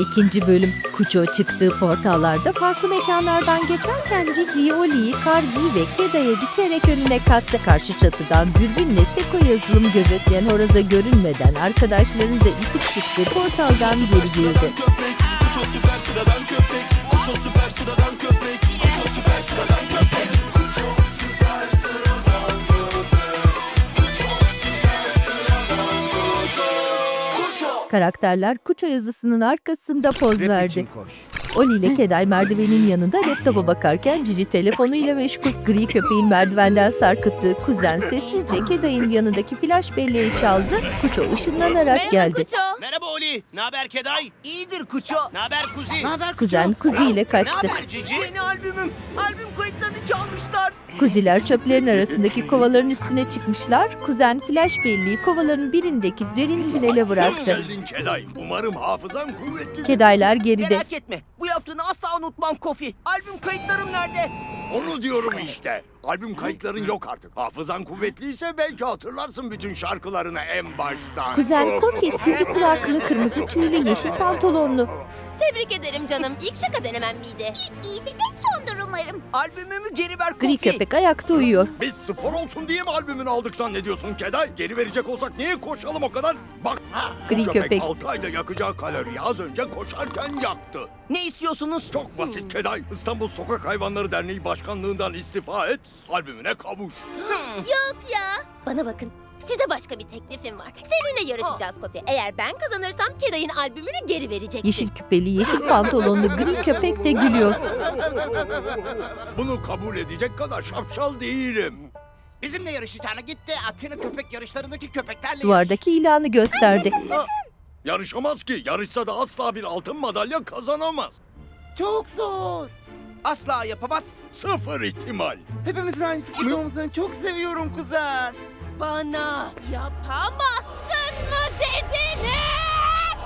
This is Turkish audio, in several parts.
İkinci bölüm Kuço çıktığı portallarda farklı mekanlardan geçerken Cici'yi, Oli'yi, Kargi'yi ve Keda'ya biçerek önüne kattı. Karşı çatıdan dürbünle Seko yazılım gözetleyen horoza görünmeden arkadaşlarını da itip çıktı portaldan geri girdi. Kuço süper sıradan köpek Kuço süper sıradan köpek Kuço süper sıradan köpek Karakterler Kuço yazısının arkasında poz verdi. Oli ile Keday merdivenin yanında laptopa bakarken Cici telefonuyla meşgul. Gri köpeğin merdivenden sarkıttığı kuzen sessizce Keday'ın yanındaki flash belleği çaldı. Kuço ışınlanarak Merhaba geldi. Kuço. Merhaba Oli. Ne haber Keday? İyidir Kuço. Ne haber Kuzi? Ne haber Kuzen Kuzi ile Ne kaçtı. haber Cici? Yeni albümüm. Albüm kayıtlarını çalmışlar. Kuziler çöplerin arasındaki kovaların üstüne çıkmışlar. Kuzen flash belleği kovaların birindeki derin tünele bıraktı. Geldin Keday Umarım hafızan kuvvetli Kedaylar geride. Merak etme. Bu yaptığını asla unutmam Kofi. Albüm kayıtlarım nerede? Onu diyorum işte Albüm kayıtların yok artık Hafızan kuvvetliyse belki hatırlarsın bütün şarkılarını en baştan Kuzen Kofi sivri kulaklı, kırmızı tüylü, yeşil pantolonlu. Tebrik ederim canım. İlk şaka denemem miydi? İyisi de sondur umarım. Albümümü geri ver Gri Kofi. köpek ayakta uyuyor. Biz spor olsun diye mi albümünü aldık zannediyorsun Keday? Geri verecek olsak niye koşalım o kadar? Bak bu Gri köpek, köpek. 6 ayda yakacağı kaloriyi az önce koşarken yaktı. Ne istiyorsunuz? Çok basit Keday. İstanbul Sokak Hayvanları Derneği Başkanlığından istifa et, albümüne kavuş. Yok ya. Bana bakın. Size başka bir teklifim var. Seninle yarışacağız Kofi. Eğer ben kazanırsam Keday'ın albümünü geri vereceksin. Yeşil küpeli, yeşil pantolonlu gri köpek de gülüyor. Bunu kabul edecek kadar şapşal değilim. Bizimle yarışacağına gitti. Atina köpek yarışlarındaki köpeklerle Duvardaki ilanı gösterdi. Yarışamaz ki. Yarışsa da asla bir altın madalya kazanamaz. Çok zor. Asla yapamaz. Sıfır ihtimal. Hepimizin aynı fikirde olmasını çok seviyorum kuzen. Bana yapamazsın mı dediniz?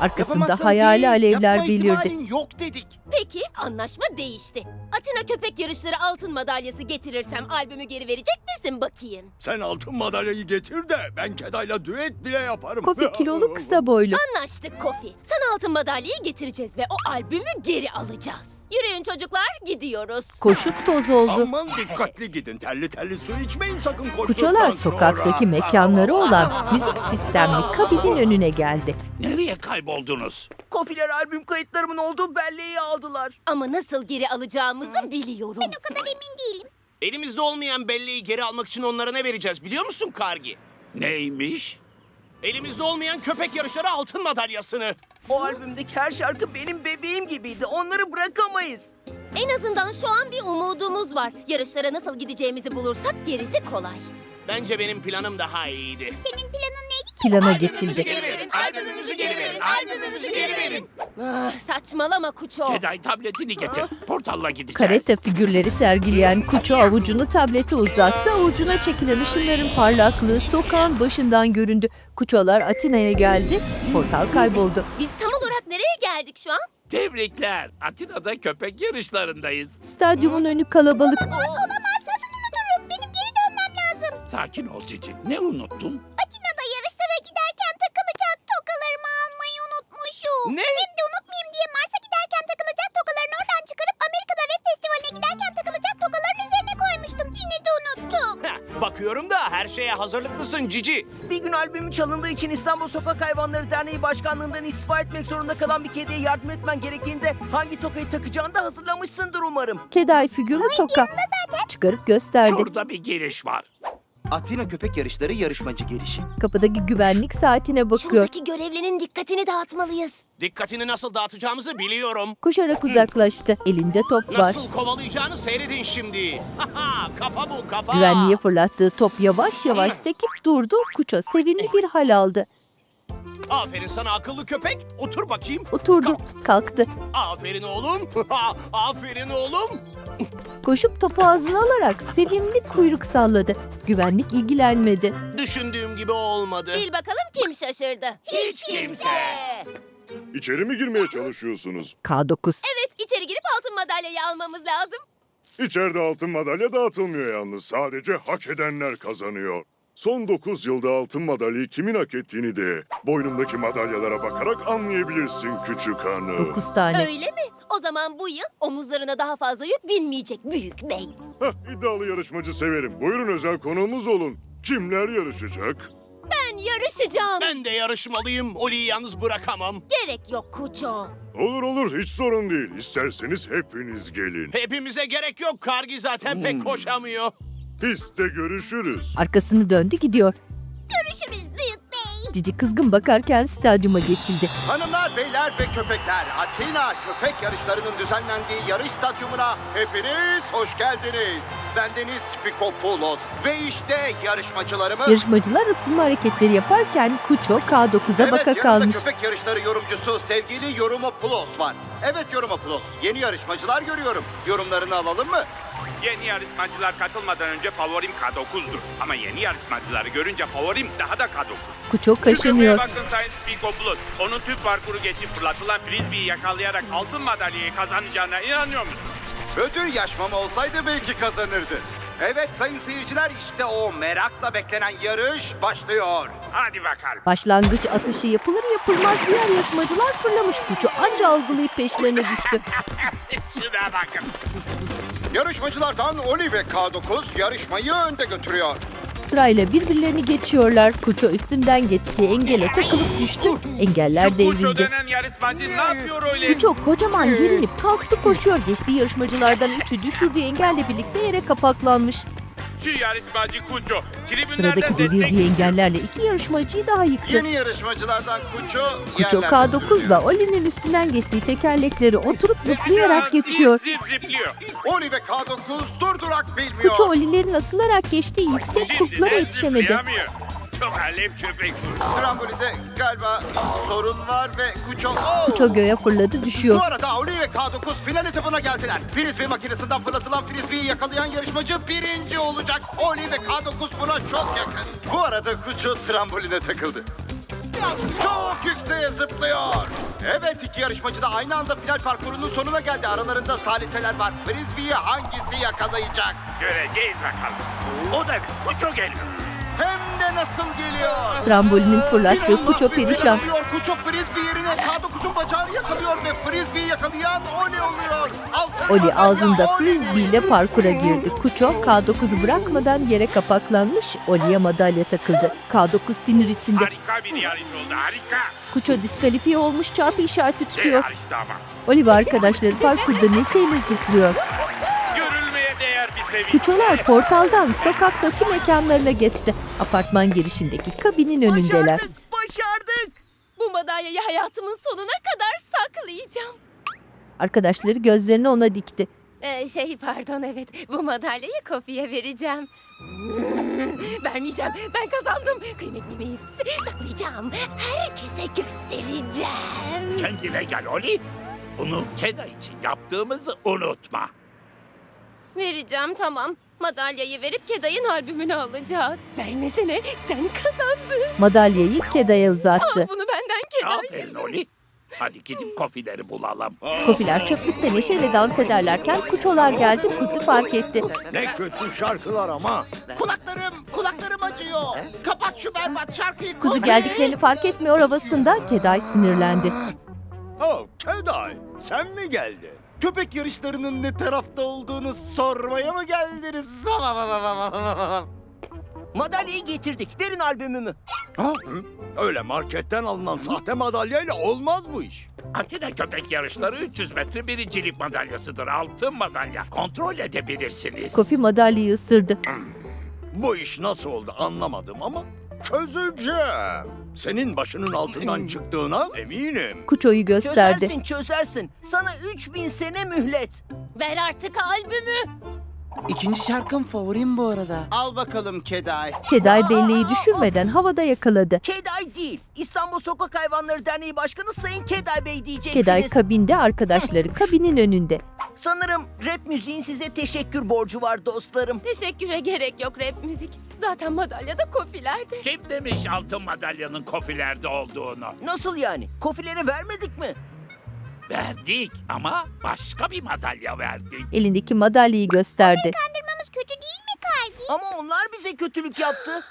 Arkasında Yapamazsın hayali değil, alevler yapma belirdi. ihtimalin yok dedik. Peki anlaşma değişti. Atina köpek yarışları altın madalyası getirirsem albümü geri verecek misin bakayım? Sen altın madalyayı getir de ben Keday'la düet bile yaparım. Kofi kilolu kısa boylu. Anlaştık Kofi. Sana altın madalyayı getireceğiz ve o albümü geri alacağız. Yürüyün çocuklar gidiyoruz. Koşup toz oldu. Aman dikkatli gidin. Telli telli su içmeyin sakın koştuktan Kuçolar sonra. sokaktaki mekanları olan müzik sistemli kabinin önüne geldi. Nereye kayboldunuz? Kofiler albüm kayıtlarımın olduğu belleği aldılar. Ama nasıl geri alacağımızı biliyorum. O kadar emin değilim. Elimizde olmayan belleği geri almak için onlara ne vereceğiz biliyor musun Kargi? Neymiş? Elimizde olmayan köpek yarışları altın madalyasını. O albümdeki her şarkı benim bebeğim gibiydi. Onları bırakamayız. En azından şu an bir umudumuz var. Yarışlara nasıl gideceğimizi bulursak gerisi kolay. Bence benim planım daha iyiydi. Senin planın? Plana geçildi. Albümümüzü geri verin, albümümüzü geri verin. Ah, saçmalama Kuço. Keday tabletini getir. Portalla gideceğiz. Karate figürleri sergileyen Kuço avucunu tablete uzattı. Avucuna çekilen ışınların parlaklığı sokağın başından göründü. Kuçolar Atina'ya geldi. Portal kayboldu. Biz tam olarak nereye geldik şu an? Tebrikler. Atina'da köpek yarışlarındayız. Stadyumun önü kalabalık. Olamaz nasıl unuturum? Benim geri dönmem lazım. Sakin ol Cici. Ne unuttun? Bakıyorum da her şeye hazırlıklısın Cici. Bir gün albümü çalındığı için İstanbul Sokak Hayvanları Derneği Başkanlığından istifa etmek zorunda kalan bir kediye yardım etmen gerektiğinde hangi tokayı takacağını da hazırlamışsındır umarım. Keday figürlü toka. Çıkarıp gösterdi. Şurada bir giriş var. Atina köpek yarışları yarışmacı gelişi. Kapıdaki güvenlik saatine bakıyor. Şuradaki görevlinin dikkatini dağıtmalıyız. Dikkatini nasıl dağıtacağımızı biliyorum. Koşarak uzaklaştı. Elinde top var. Nasıl kovalayacağını seyredin şimdi. Haha, kafa bu kafa. Güvenliğe fırlattığı top yavaş yavaş sekip durdu. Kuço sevimli bir hal aldı. Aferin sana akıllı köpek. Otur bakayım. Oturdu, kalktı. Aferin oğlum. Aferin oğlum. Koşup topu ağzına alarak sevimli kuyruk salladı. Güvenlik ilgilenmedi. Düşündüğüm gibi olmadı. Bil bakalım kim şaşırdı. Hiç kimse. İçeri mi girmeye çalışıyorsunuz? K9. Evet içeri girip altın madalyayı almamız lazım. İçeride altın madalya dağıtılmıyor yalnız. Sadece hak edenler kazanıyor. Son 9 yılda altın madalyayı kimin hak ettiğini de boynumdaki madalyalara bakarak anlayabilirsin küçük hanım. Dokuz tane. Öyle mi? O zaman bu yıl omuzlarına daha fazla yük binmeyecek büyük bey. Hah, iddialı yarışmacı severim. Buyurun özel konuğumuz olun. Kimler yarışacak? Ben yarışacağım. Ben de yarışmalıyım. Oli'yi yalnız bırakamam. Gerek yok Kuço. Olur olur hiç sorun değil. İsterseniz hepiniz gelin. Hepimize gerek yok. Kargi zaten pek koşamıyor. Piste görüşürüz. Arkasını döndü gidiyor. Görüşürüz büyük bey. Cici kızgın bakarken stadyuma geçildi. Hanımlar, beyler ve köpekler, Atina köpek yarışlarının düzenlendiği yarış stadyumuna hepiniz hoş geldiniz. Bendeniz Spikopoulos ve işte yarışmacılarımız. Yarışmacılar ısınma hareketleri yaparken Kuço K9'a evet, baka yanımda kalmış. köpek yarışları yorumcusu sevgili Yorumopoulos var. Evet Yorumopoulos, yeni yarışmacılar görüyorum. Yorumlarını alalım mı? Yeni yarışmacılar katılmadan önce favorim K9'dur. Ama yeni yarışmacıları görünce favorim daha da K9. Kuço Şu kaşınıyor. bakın Sayın Spikopoulos. Onun tüm parkuru geçip fırlatılan frisbee'yi yakalayarak altın madalyayı kazanacağına inanıyor musun? Ödül yaşmam olsaydı belki kazanırdı. Evet sayın seyirciler işte o merakla beklenen yarış başlıyor. Hadi bakalım. Başlangıç atışı yapılır yapılmaz diğer yarışmacılar fırlamış. Kuço anca algılayıp peşlerine düştü. Şuna bakın. Yarışmacılardan Oli ve K9 yarışmayı önde götürüyor. Sırayla birbirlerini geçiyorlar. Kuço üstünden geçtiği engele takılıp düştü. Engeller devrildi. Kuço denen yarışmacı ne yapıyor öyle? Kuço kocaman gerilip kalktı koşuyor. Geçtiği yarışmacılardan üçü düşürdüğü engelle birlikte yere kapaklanmış. Şu yarışmacı Kuço. Tribünlerden Sıradaki devirdiği destek... engellerle iki yarışmacıyı daha yıktı. Yeni yarışmacılardan Kuço Kuço yerlerde K9'la Oli'nin üstünden geçtiği tekerlekleri oturup zıplayarak Zip, geçiyor. Zip zıplıyor. Oli ve K9 durdurak bilmiyor. Kuço Oli'lerin asılarak geçtiği yüksek Şimdi kulplara de yetişemedi. zıplayamıyor. Çok alev köpek bu. Trambolide galiba sorun var ve Kuço... Oh! Kuço göğe fırladı düşüyor. Bu arada Oli ve K9 final etabına geldiler. Frisbee makinesinden fırlatılan frisbee'yi yakalayan yarışmacı birinci olacak. Oli ve K9 buna çok yakın. Bu arada Kuço tramboline takıldı. Çok yükseğe zıplıyor. Evet iki yarışmacı da aynı anda final parkurunun sonuna geldi. Aralarında saliseler var. Frisbee'yi hangisi yakalayacak? Göreceğiz bakalım. O da bir Kuço geliyor. Hem de nasıl geliyor? Trambolinin fırlattığı İnanılmaz Kuço perişan. Kuço frisbee yerine K9'un bacağını yakalıyor ve frisbee'yi yakalayan Oli oluyor. Altın Oli ağzında frisbee ile parkura girdi. Kuço K9'u bırakmadan yere kapaklanmış. Oli'ye madalya takıldı. K9 sinir içinde. Harika bir yarış oldu harika. Kuço diskalifiye olmuş çarpı işareti tutuyor. Oli ve arkadaşları parkurda neşeyle zıplıyor. Kuçolar portaldan sokaktaki mekanlarına geçti. Apartman girişindeki kabinin önündeler. Başardık, başardık. Bu madalyayı hayatımın sonuna kadar saklayacağım. Arkadaşları gözlerini ona dikti. Ee, şey pardon evet bu madalyayı Kofi'ye vereceğim. Vermeyeceğim ben kazandım. Kıymetli miyiz? Saklayacağım. Herkese göstereceğim. Kendine gel Oli. Bunu Keda için yaptığımızı unutma. Vereceğim tamam. Madalyayı verip Keday'ın albümünü alacağız. Vermesene sen kazandın. Madalyayı Keda'ya uzattı. Al bunu benden Keday. Aferin Oli. Hadi gidip kofileri bulalım. Kofiler çöplükte neşeyle dans ederlerken kuçolar geldi kuzu fark etti. Ne kötü şarkılar ama. Kulaklarım, kulaklarım acıyor. Kapat şu berbat şarkıyı. Kuzu Kofi. geldiklerini fark etmiyor havasında Keday sinirlendi. Oh, Keday, sen mi geldin? Köpek yarışlarının ne tarafta olduğunu sormaya mı geldiniz? Madalyayı getirdik. Verin albümümü. Ha? Öyle marketten alınan sahte madalyayla olmaz bu iş. Atina köpek yarışları 300 metre birincilik madalyasıdır. Altın madalya. Kontrol edebilirsiniz. Kofi madalyayı ısırdı. Bu iş nasıl oldu anlamadım ama çözeceğim. Senin başının altından çıktığına eminim. Kuçoyu gösterdi. Çözersin, çözersin. Sana 3000 sene mühlet. Ver artık albümü. İkinci şarkım favorim bu arada. Al bakalım Keday. Keday belleği düşürmeden havada yakaladı. Keday değil. İstanbul Sokak Hayvanları Derneği Başkanı Sayın Keday Bey diyeceksiniz. Keday kabinde arkadaşları kabinin önünde. Sanırım rap müziğin size teşekkür borcu var dostlarım. Teşekküre gerek yok rap müzik. Zaten madalya da Kofi'lerde. Kim demiş altın madalyanın kofilerde olduğunu? Nasıl yani? Kofilere vermedik mi? Verdik ama başka bir madalya verdik. Elindeki madalyayı gösterdi. Kandırmamız kötü değil mi Kargi? Ama onlar bize kötülük yaptı.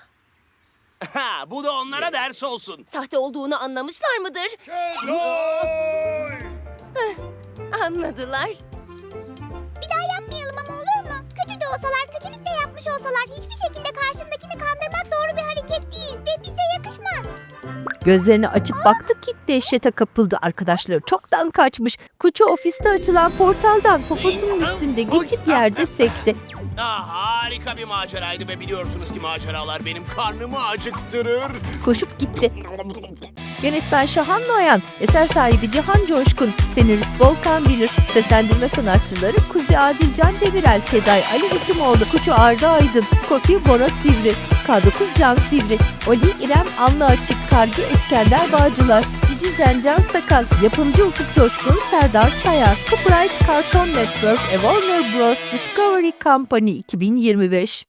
Ha, bu da onlara ders olsun. Sahte olduğunu anlamışlar mıdır? Heh, Anladılar. Olsalar, kötülük de yapmış olsalar hiçbir şekilde karşındakini kandırmak doğru bir hareket değil ve bize yakışmaz. Gözlerini açıp baktı ki dehşete kapıldı. Arkadaşları çoktan kaçmış. Kuçu ofiste açılan portaldan poposunun üstünde geçip yerde sekti. Ah, harika bir maceraydı ve biliyorsunuz ki maceralar benim karnımı acıktırır. Koşup gitti. Yönetmen Şahan Noyan, eser sahibi Cihan Coşkun, senarist Volkan Bilir, seslendirme sanatçıları Kuzey Adilcan Demirel, Keday Ali Hekimoğlu, Kuçu Arda Aydın, Kofi Bora Sivri, K9 Can Sivri, Oli İrem Anlı Açık, Kargi İskender Bağcılar, Cici Zencan Sakal, yapımcı Ufuk Coşkun, Serdar Sayar, Copyright Cartoon Network, A Warner Bros. Discovery Company 2025